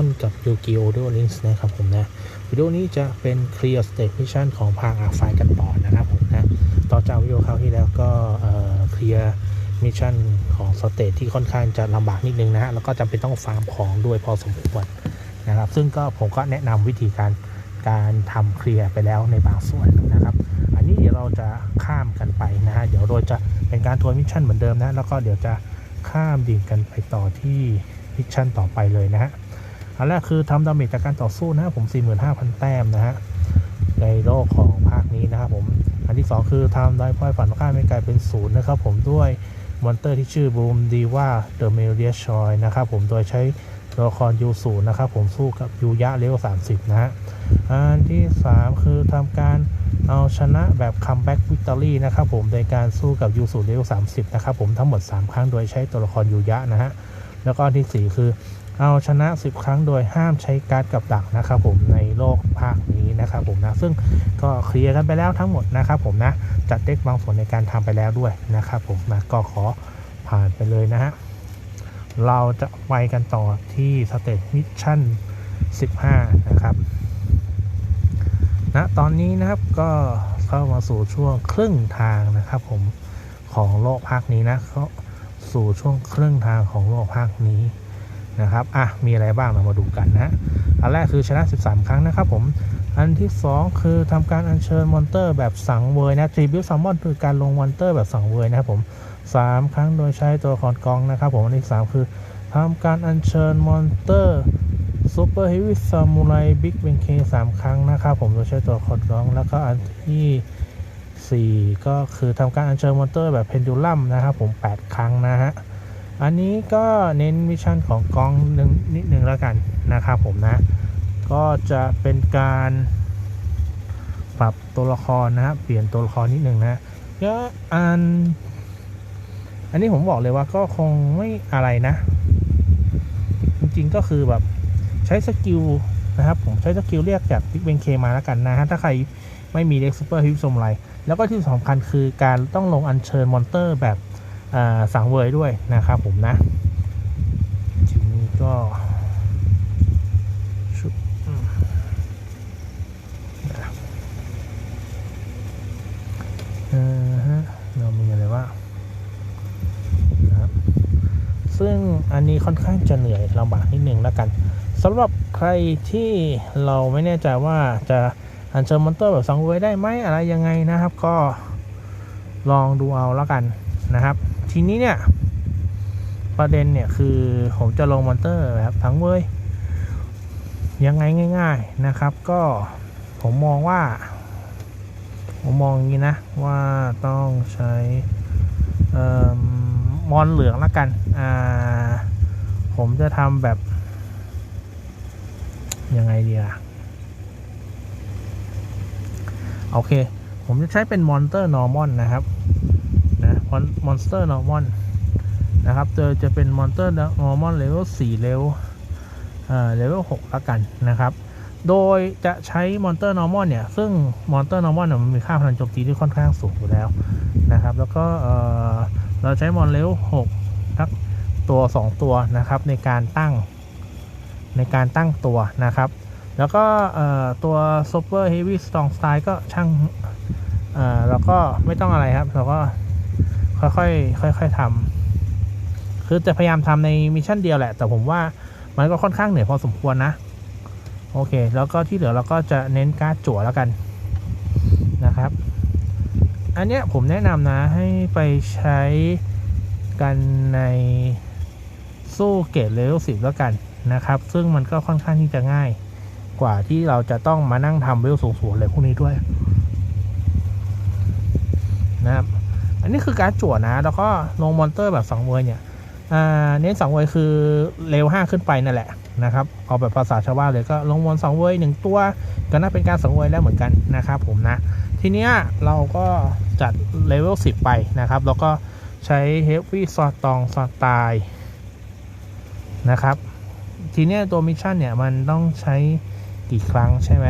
ต้นกับยูกิโอ u ด o Links นะครับผมนะวิดีโอนี้จะเป็น Clear State Mission ของภาคอาไฟกันต่อนะครับผมนะต่อจากวิดีโอคราวที่แล้วก็เคลียร์มิชชั่นของสเตทที่ค่อนข้างจะลำบากนิดนึงนะฮะแล้วก็จำเป็นต้องฟาร์มของด้วยพอสมควรนะครับ ซึ่งก็ผมก็แนะนำวิธีการการทำเคลียร์ไปแล้วในบางส่วนนะครับ อันนี้เดี๋ยวเราจะข้ามกันไปนะฮะเดี๋ยวโดยจะเป็นการทัวร์มิชชั่นเหมือนเดิมนะแล้วก็เดี๋ยวจะข้ามดิ่งกันไปต่อที่มิชชั่นต่อไปเลยนะฮะ อันแรกคือทำดาเมจจากการต่อสู้นะฮะผม 45,000 แต้มนะฮะ ในโลกของภาคนี้นะครับผม อันที่ 2 คือทำได้พอยฝันค่าไม่กลายเป็นศูนย์นะครับผมด้วยมอนเตอร์ที่ชื่อบูมดีว่าเดอะเมเรียชอยนะครับผมโดยใช้ตัวละครยูศูนย์นะครับผมสู้กับยูยะเลเวล30 นะฮะ อันที่ 3 คือทำการเอาชนะแบบคัมแบ็กวิกตอรี่นะครับผมโดยการสู้กับยูศูนย์เลเวล30 นะครับผมทั้งหมด 3 ครั้งโดยใช้ตัวละครยูยะนะฮะ แล้วก็อันที่ 4 คือ เอาชนะ 10 ครั้งโดยห้ามใช้การ์ดกับดักนะครับผมในโลกภาคนี้นะครับผมนะซึ่งก็เคลียร์กันไปแล้วทั้งหมดนะครับผมนะจัดเด็กบางส่วนในการทำไปแล้วด้วยนะครับผมนะก็ขอผ่านไปเลยนะฮะเราจะไปกันต่อที่สเตจมิชชั่น 15 นะครับนะตอนนี้นะครับก็เข้ามาสู่ช่วงครึ่งทางนะครับผมของโลกภาคนี้นะเขาสู่ช่วงครึ่งทางของโลกภาคนี้ นะครับ อะ มีอะไรบ้างเรามาดูกันนะ อันแรกคือชนะ 13 ครั้งนะครับผม อันที่ 2 คือทำการอัญเชิญมอนเตอร์แบบสังเวยนะทริบิวซัมมอนคือการลงมอนเตอร์แบบสังเวยนะครับผม 3 ครั้งโดยใช้ตัวละครกองนะครับผม อันที่ 3 คือทำการอัญเชิญมอนเตอร์ซูเปอร์ฮฟวี่ซามูไรบิ๊กเบนเคสามครั้งนะครับผมโดยใช้ตัวละครกอง แล้วก็อันที่ 4 ก็คือทำการอัญเชิญมอนเตอร์แบบเพนดูลัมนะครับผม 8 ครั้งนะฮะ อันนี้ก็เน้นมิชชั่นของกองนึงนิดนึงแล้วกันนะครับผมนะ ก็จะเป็นการปรับตัวละครนะครับเปลี่ยนตัวละครนิดนึงนะก็อัน อันนี้ผมบอกเลยว่าก็คงไม่อะไรนะ จริงๆก็คือแบบใช้สกิลนะครับผมใช้สกิลเรียกจากบิ๊กเบนเคมาแล้วกันนะฮะถ้าใครไม่มีเด็กซูเปอร์ฮิวสมไรแล้วก็ที่สำคัญคือการต้องลงอัญเชิญมอนเตอร์แบบ สังเวยด้วยนะครับผมนะทีนี้ก็เออฮะเรามีอะไรว่านะครับซึ่งอันนี้ค่อนข้างจะเหนื่อยลำบากนิดนึงแล้วกันสำหรับใครที่เราไม่แน่ใจว่าจะอันเชิญมอนเตอร์แบบสังเวยได้ไหมอะไรยังไงนะครับ ก็ลองดูเอาแล้วกันนะครับ ทีนี้เนี่ย ประเด็นเนี่ยคือผมจะลงมอนเตอร์แบบทั้งเว้ยยังไงง่าย ๆนะครับ ก็ผมมองว่า ผมมองอย่างนี้นะ ว่าต้องใช้มอนเหลืองละกัน อ่า ผมจะทำแบบ ยังไงดีล่ะ โอเค ผมจะใช้เป็นมอนเตอร์นอร์มอนนะครับ มอนสเตอร์นอร์มอนนะครับเจอจะเป็นมอนสเตอร์นอร์มอนเลเวล4เลเวลเอ่อเลเวล6ละกันนะครับ โดยจะใช้มอนเตอร์นอร์มอนเนี่ย ซึ่งมอนเตอร์นอร์มอนเนี่ยมันมีค่าพลังโจมตีที่ค่อนข้างสูงอยู่แล้วนะครับ แล้วก็เออเราใช้มอนเลเวล6ทักตัว 2 ตัวนะครับในการตั้งในการตั้งตัวนะครับ แล้วก็ตัว Super Heavy Strong Style ก็ช่างแล้วก็ไม่ต้องอะไรครับ เราก็ ค่อยๆค่อยๆทำคือจะพยายามทำในมิชชั่นเดียวแหละ แต่ผมว่ามันก็ค่อนข้างเหนื่อยพอสมควรนะ โอเค แล้วก็ที่เหลือเราก็จะเน้นการ์ดจั่วแล้วกันนะครับ อันเนี้ยผมแนะนำนะให้ไปใช้กันในสู้เกตเลเวลสิบแล้วกันนะครับ ซึ่งมันก็ค่อนข้างที่จะง่ายกว่าที่เราจะต้องมานั่งทำเวลสูงๆเลยพวกนี้ด้วยนะครับ นนี้คือการจั่วนะ แล้วก็ลงมอนเตอร์แบบ2เวอร์เนี่ยเน้น2เวอร์คือเร็ว5ขึ้นไปนั่นแหละนะครับเอาแบบภาษาชาวบ้านเลยก็ลงมอน2เวอร์หนึ่งตัวก็น่าเป็นการ2เวอร์แล้วเหมือนกันนะครับผมนะ ทีเนี้ยเราก็จัดเลเวล10ไปนะครับ แล้วก็ใช้เฮฟวี่ซอตองซอตายนะครับ ทีเนี้ยตัวมิชชั่นเนี่ยมันต้องใช้กี่ครั้งใช่ไหม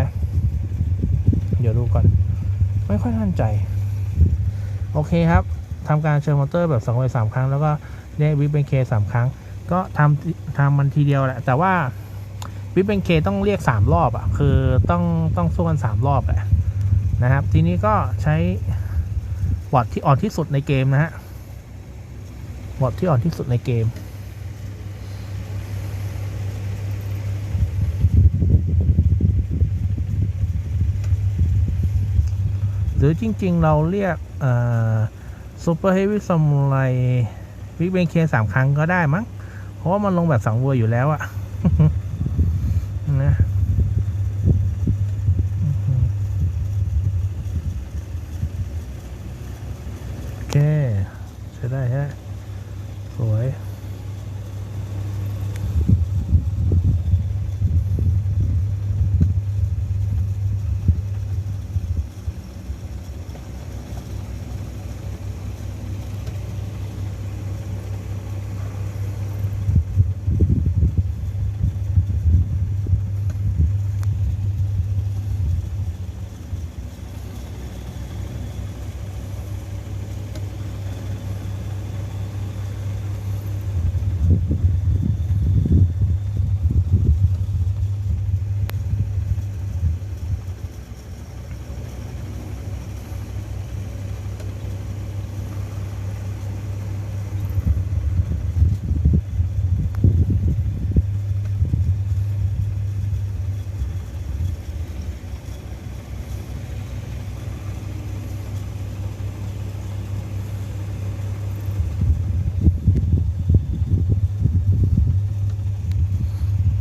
เดี๋ยวดูก่อน ไม่ค่อยมั่นใจ โอเคครับทำการเชิญมอเตอร์แบบ2ไป3ครั้ง แล้วก็ได้วิบเป็นเคสามครั้ง ก็ทำทำมันทีเดียวแหละ แต่ว่าวิปเป็นเคต้องเรียกสามรอบอะ คือต้องต้องสู้กันสามรอบแหละนะครับ ทีนี้ก็ใช้บอดที่อ่อนที่สุดในเกมนะฮะบอดที่อ่อนที่สุดในเกมหรือจริง ๆ เราเรียก ซูเปอร์เฮฟวี่ซามูไรวิกเบนเคสามครั้งก็ได้มั้ง เพราะว่ามันลงแบบสองเวยอยู่แล้วอะนะโอเค ใช้ได้ฮะ สวย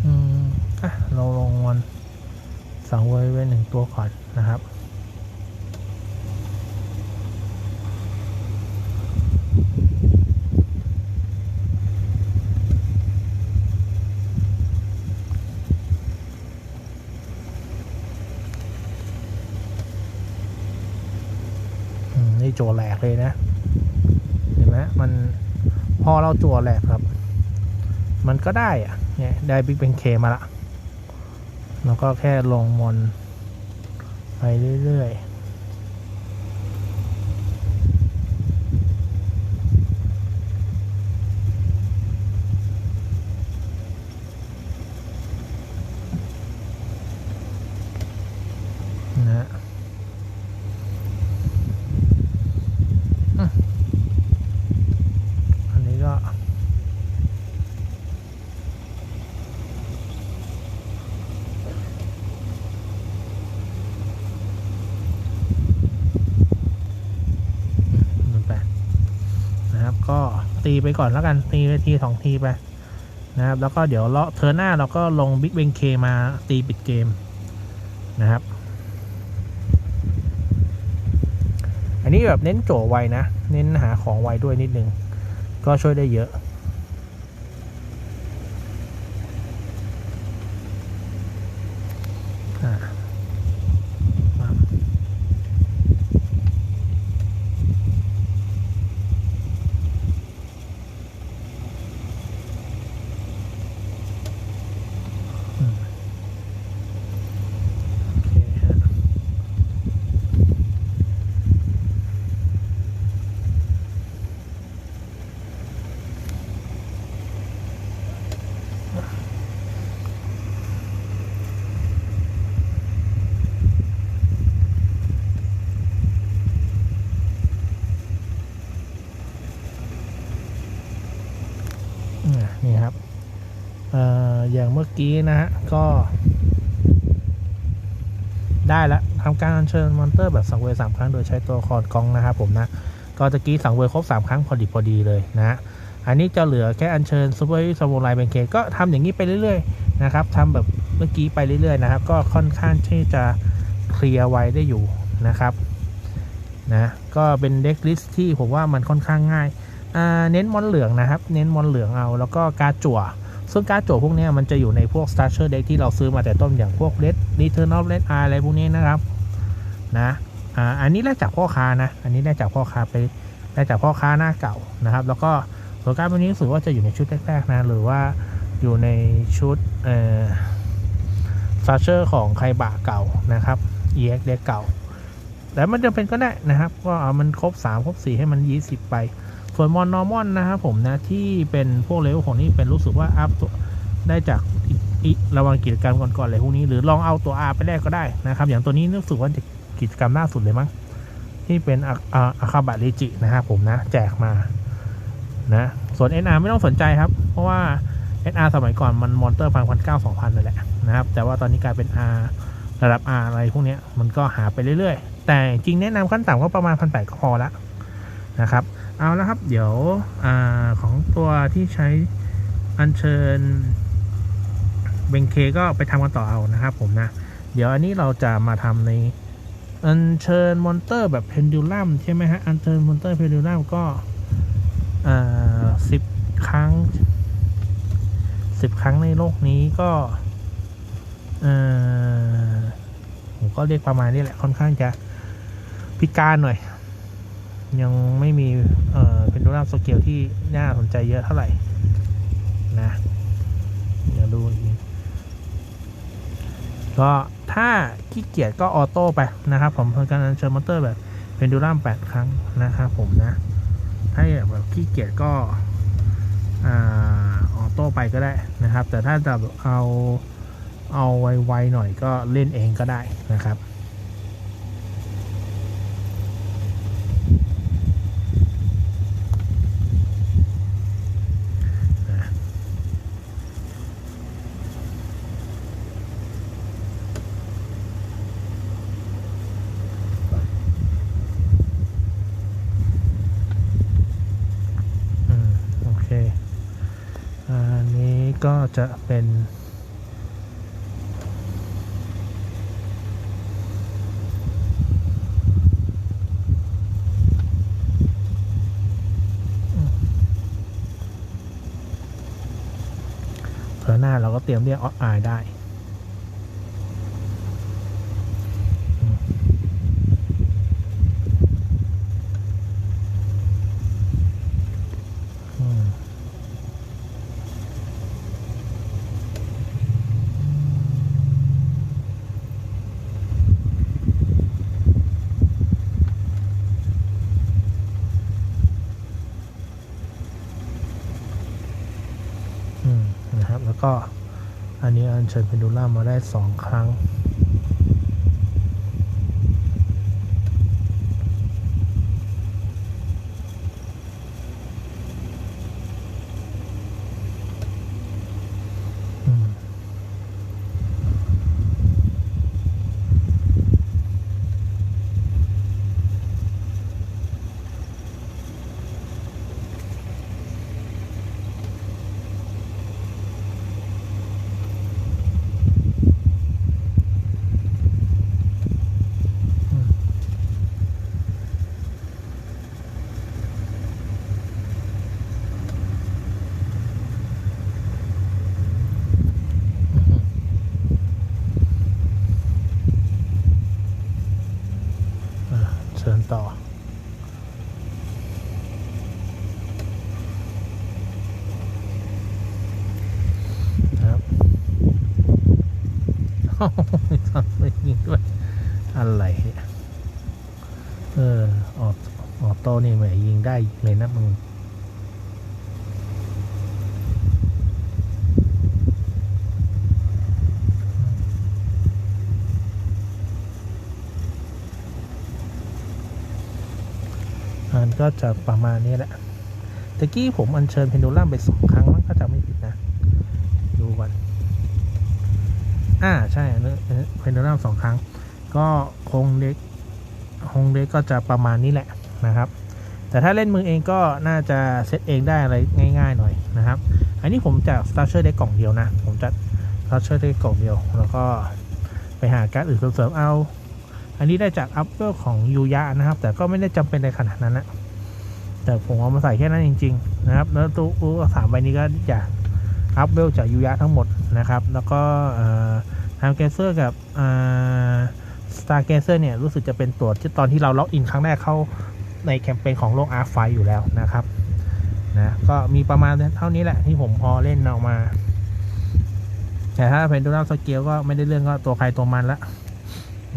อืมอะเราลงวันสั งเวยไว้หนึ่งตัวก่อนนะครับนี่โจวแหลกเลยนะ เห็นไหมมันพอเราจั่วแหลกครับ มันก็ได้อะเนี่ยได้บิ๊กเป็นเคมาละ แล้วก็แค่ลงมอนไปเรื่อยๆนะฮะอืมอันนี้ก็ มันไปนะครับ ก็ตี ไปก่อนแล้วกันตีไปทีสองทีไปนะครับแล้วก็เดี๋ยวเลาะเทอร์หน้าเราก็ลงบิ๊กเบงเคมาตีปิดเกมนะครับ อันนี้แบบเน้นโจไวนะ เน้นหาของไวด้วยนิดนึง ก็ช่วยได้เยอะ อ่ามาอืมโอเคฮะ อ่านี่ครับ เอย่างเมื่อกี้นะฮะ ก็ได้แล้วทำการอัญเชิญมอนเตอร์แบบสังเวยสามครั้งโดยใช้ตัวละคอนกองนะครับผมนะ ก็ตะกี้สังเวยครบสามครั้งพอดีพอดีเลยนะฮะอันนี้จะเหลือแค่อัญเชิญซูเปอร์ซามูไรเป็นเคก็ทำอย่างนี้ไปเรื่อยๆนะครับทำแบบเมื่อกี้ไปเรื่อยๆนะครับ ก็ค่อนข้างที่จะเคลียร์ไว้ได้อยู่นะครับนะก็เป็นเด็กลิสที่ผมว่ามันค่อนข้างง่ายเน้นมอนเหลืองนะครับ เน้นมอนเหลืองเอา แล้วก็การจั่ว ซึ่งการดจั่วพวกนี้มันจะอยู่ในพวก starter deck ที่เราซื้อมาแต่ต้นอย่างพวก red return of red eye อะไรพวกนี้นะครับนะอ่าอันนี้ได้จากพ่อค้านะ อันนี้ได้จากพ่อค้าไปได้จากพ่อค้าหน้าเก่านะครับ แล้วก็ส่วนการดพวกนี้รู้สึกว่าจะอยู่ในชุดแรกๆนะหรือว่าอยู่ในชุดเอ่อ starter ของไคบะเก่านะครับ EX deck เก่าแต่มันจะเป็นก็ได้นะครับ ก็เอามันครบ 3 ครบ 4 ให้มัน 20 ไป ส่วนมอนนอร์มอนนะครับผมนะที่เป็นพวกเลเวลของนี่เป็นรู้สึกว่าอัพได้จากระวังกิจกรรมก่อนๆอะไรพวกนี้หรือลองเอาตัว R ไปแลกก็ได้นะครับ อย่างตัวนี้รู้สึกว่าจะกิจกรรมล่าสุดเลยมั้งที่เป็นอะอ่าอาคาบะเรจินะครับผมนะแจกมานะส่วน NR ไม่ต้องสนใจครับ เพราะว่า NR สมัยก่อนมันมอนเตอร์พันพันเก้าสองพันนั่นแหละนะครับ แต่ว่าตอนนี้กลายเป็น R ระดับ R อะไรพวกนี้มันก็หาไปเรื่อยๆ แต่จริงแนะนำขั้นต่ำก็ประมาณพันแปดก็พอละนะครับ เอาและครับ เดี๋ยวอของตัวที่ใช้อัญเชิญเบงเคก็ไปทำกันต่อเอานะครับผมนะ เดี๋ยวอันนี้เราจะมาทำในอัญเชิญมอนเตอร์แบบเพนดูลัมใช่ไหมฮะอัญเชิญมอนเตอร์เพนดูลัมก็สิบครั้งสิบครั้งในโลกนี้ก็ผมก็เรียกประมาณนี้แหละค่อนข้างจะพิการหน่อย ยังไม่มีเอ่อเป็นดูลัมสเกลที่น่าสนใจเยอะเท่าไหร่นะเดี๋ยวดูอีกก็ถ้าขี้เกียจก็ออโต้ไปนะครับผมเป็นการอัญเชิญมอเตอร์แบบเป็นดูลัมแปดครั้งนะครับผมนะ ถ้าอยากแบบขี้เกียจก็อออโต้ไปก็ได้นะครับ แต่ถ้าจะเอาเอาไวๆหน่อยก็เล่นเองก็ได้นะครับ อืมโอเค อันนี้ ก็จะเป็นเผื่อหน้าเราก็เตรียมเรียกออฟไอได้อืมอืม อืมนะครับ แล้วก็อันนี้อัญ เชิญเพนดูล่ามาได้ 2 ครั้ง อืม อะ เชิญต่อ ครับโอ้ยทำไม่ยิงด้วย อะไรเนี่ย เออ ออออโต้นี่แหมยิงได้เลยนะมึง มัน ก็จะประมาณนี้แหละตะกี้ผมอัญเชิญเพนดูลัมไปสองครั้งมั้งถ้าจำไม่ผิดนะ ดูก่อนอ่าใช่อันนี้เพนดูลัมสองครั้ง ก็คงเล็กคงเล็กก็จะประมาณนี้แหละนะครับ แต่ถ้าเล่นมือเองก็น่าจะเซตเองได้อะไรง่าย ๆ หน่อยนะครับ อันนี้ผมจะสตาร์เชอร์ได้กล่องเดียวนะ ผมจะสตาร์เชอร์ได้กล่องเดียว แล้วก็ไปหาการ์ดอื่นเสริมเอา อันนี้ได้จากอัพเวลของยูยะนะครับ แต่ก็ไม่ได้จำเป็นในขนาดนั้นนะ แต่ผมเอามาใส่แค่นั้นจริง ๆ นะครับ แล้วตัวสามใบนี้ก็อยากอัพเวลจากยูยะทั้งหมดนะครับ แล้วก็ทางเกเซอร์กับสตาร์เกเซอร์เนี่ยรู้สึกจะเป็นตัวที่ตอนที่เราล็อกอินครั้งแรกเข้าในแคมเปญของโลกอาร์ไฟอยู่แล้วนะครับนะก็มีประมาณเท่านี้แหละที่ผมพอเล่นออกมา แต่ถ้าเป็นดูนัลสเกลก็ไม่ได้เรื่องก็ตัวใครตัวมันละ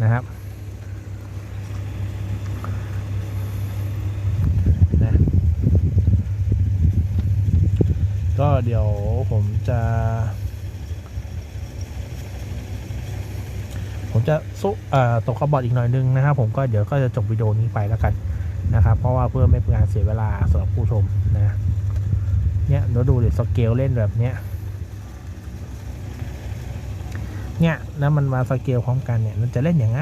นะครับ ก็เดี๋ยวผมจะ ผมจะซุตกขบอดอีกหน่อยนึงนะครับ ผมก็เดี๋ยวก็จะจบวิดีโอนี้ไปแล้วกันนะครับ เพราะว่าเพื่อไม่เป็นการเสียเวลาสำหรับผู้ชมนะเนี่ยเราดูเดี๋ยวสเกลเล่นแบบเนี้ยเนี่ยแล้วมันมาสเกลพร้อมกันเนี่ยมันจะเล่นอย่างไง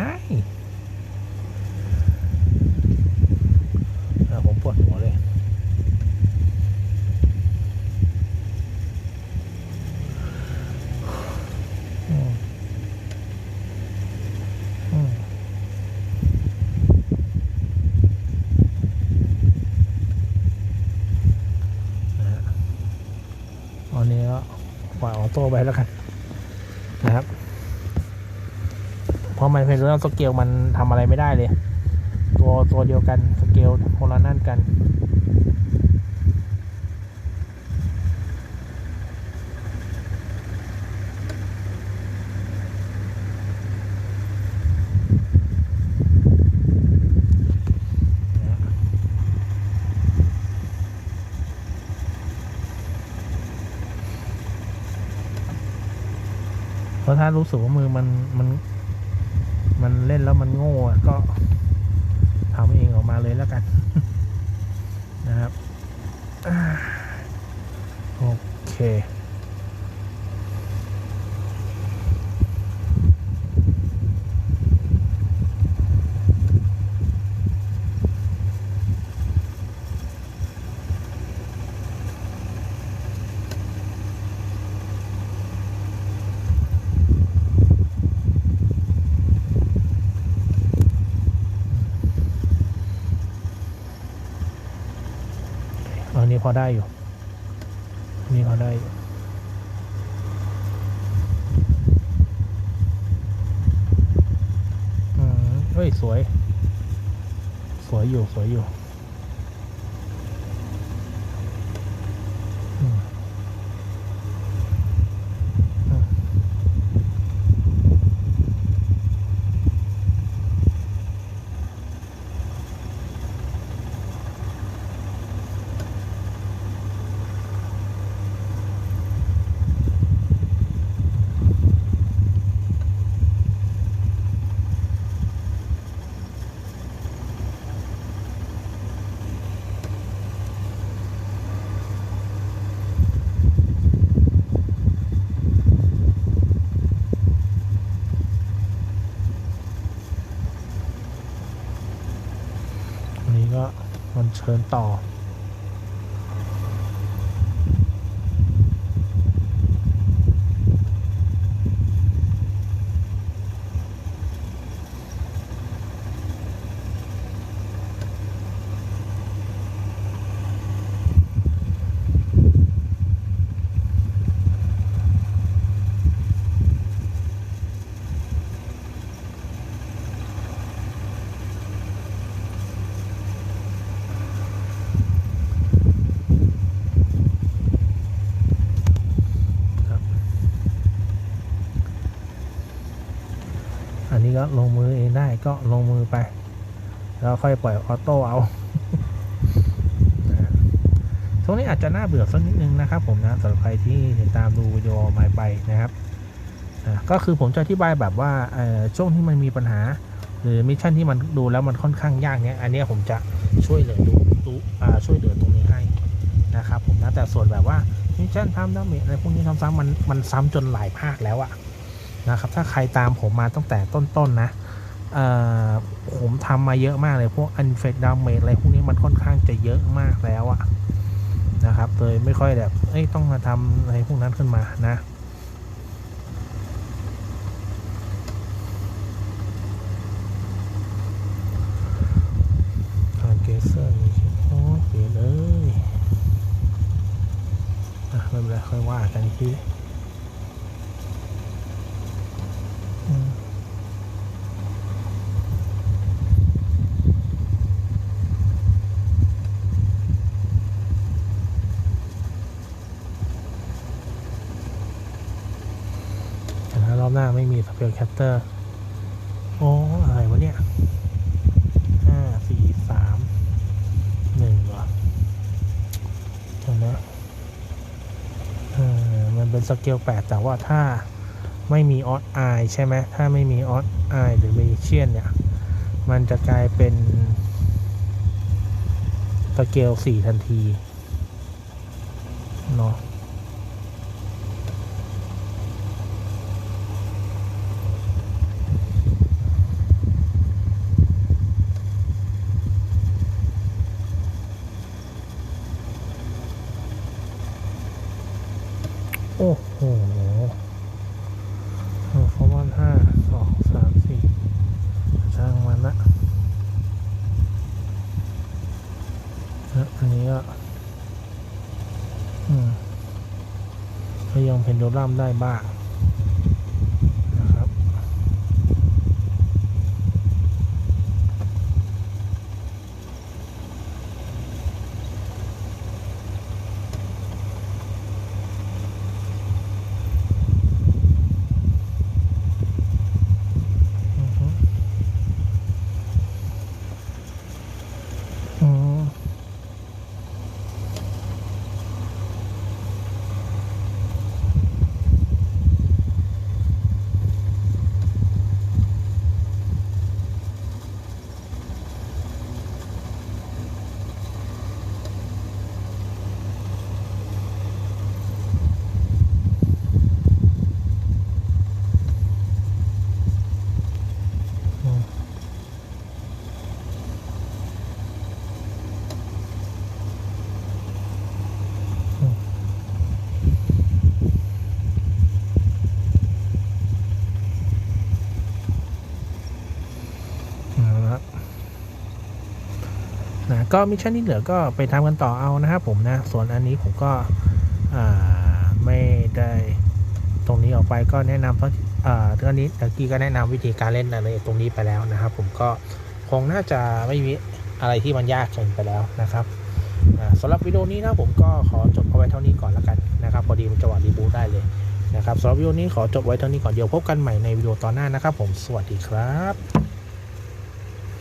โต้ไปแล้วกันนะครับ เพราะมันเป็นเรื่องสเกลมันทำอะไรไม่ได้เลย ตัวตัวเดียวกันสเกลคนละนั่นกัน ราะถ้ารู้สึกว่ามือมันมัน มันเล่นแล้วมันโง่ก็ทำเองออกมาเลยแล้วกัน นะครับ โอเค พอได้อยู่นนี่พอได้อยู่อืมเฮ้ย สวย สวยอยู่ สวยอยู่อืมอืมอันนี้ก็ มัน เชิญต่ออันนี้ก็ลงมือเองได้ก็ลงมือไป แล้วค่อยปล่อยออโต้เอานะฮะช่วงนี้อาจจะน่าเบื่อสักนิดนึงนะครับ ผมนะสำหรับใครที่ติดตามดูวิดีโอมาไปนะครับก็คือผมจะอธิบายแบบว่าช่วงที่มันมีปัญหา หรือมิชชั่นที่มันดูแล้วมันค่อนข้างยากเนี้ยอันนี้ผมจะช่วยเหลือดูดูช่วยเหลือตรงนี้ให้นะครับผมนะแต่ส่วนแบบว่ามิชชั่นทำดาเมจอะไรพวกนี้ซ้ำๆมันมันซ้ำจนหลายภาคแล้วอะ นะครับถ้าใครตามผมมาตั้งแต่ต้นๆนนะผมทำมาเยอะมากเลย พวกอันเฟกดามเมจอะไรพวกนี้มันค่อนข้างจะเยอะมากแล้วอะนะครับเลยไม่ค่อยแบบเอ้ยต้องมาทำอะไรพวกนั้นขึ้นมานะเกเซอร์นี่โอ้เปลี่ยนเลยอะไม่เป็นไรค่อยว่ากันอีกที อืมแต่ถ้ารอบหน้าไม่มีสเปลแคปเตอร์โอ้อะไรวะเนี่ยห้าสี่สามหนึ่งเหรอเห็นไหมเออมันเป็นสเกลแปดแต่ว่าถ้าไม่มีออสไอใช่ไหมถ้าไม่มีออสไอหรือเมเชียนเนี่ย มันจะกลายเป็นสเกลสี่ทันทีเนาะโอ้โหฟอร์มอนห้าสองสามสี่ช่างมันละนะอันนี้ก็อืม โยมร่ำได้บ้าง ก็มิชชั่นที่เหลือก็ไปทำกันต่อเอานะครับผมนะ ส่วนอันนี้ผมก็ไม่ได้ตรงนี้ออกไปก็แนะนำเพราะอ่าตอนนี้ตะกี้ก็แนะนำวิธีการเล่นอะไรตรงนี้ไปแล้วนะครับ ผมก็คงน่าจะไม่มีอะไรที่มันยากเกินไปแล้วนะครับอ่าสำหรับวิดีโอนี้นะผมก็ขอจบเอาไว้เท่านี้ก่อนแล้วกันนะครับ พอดีมันจะวะรีบูทได้เลยนะครับสำหรับวิดีโอนี้ขอจบไว้เท่านี้ก่อนเดี๋ยวพบกันใหม่ในวิดีโอตอนหน้านะครับ ผมสวัสดีครับ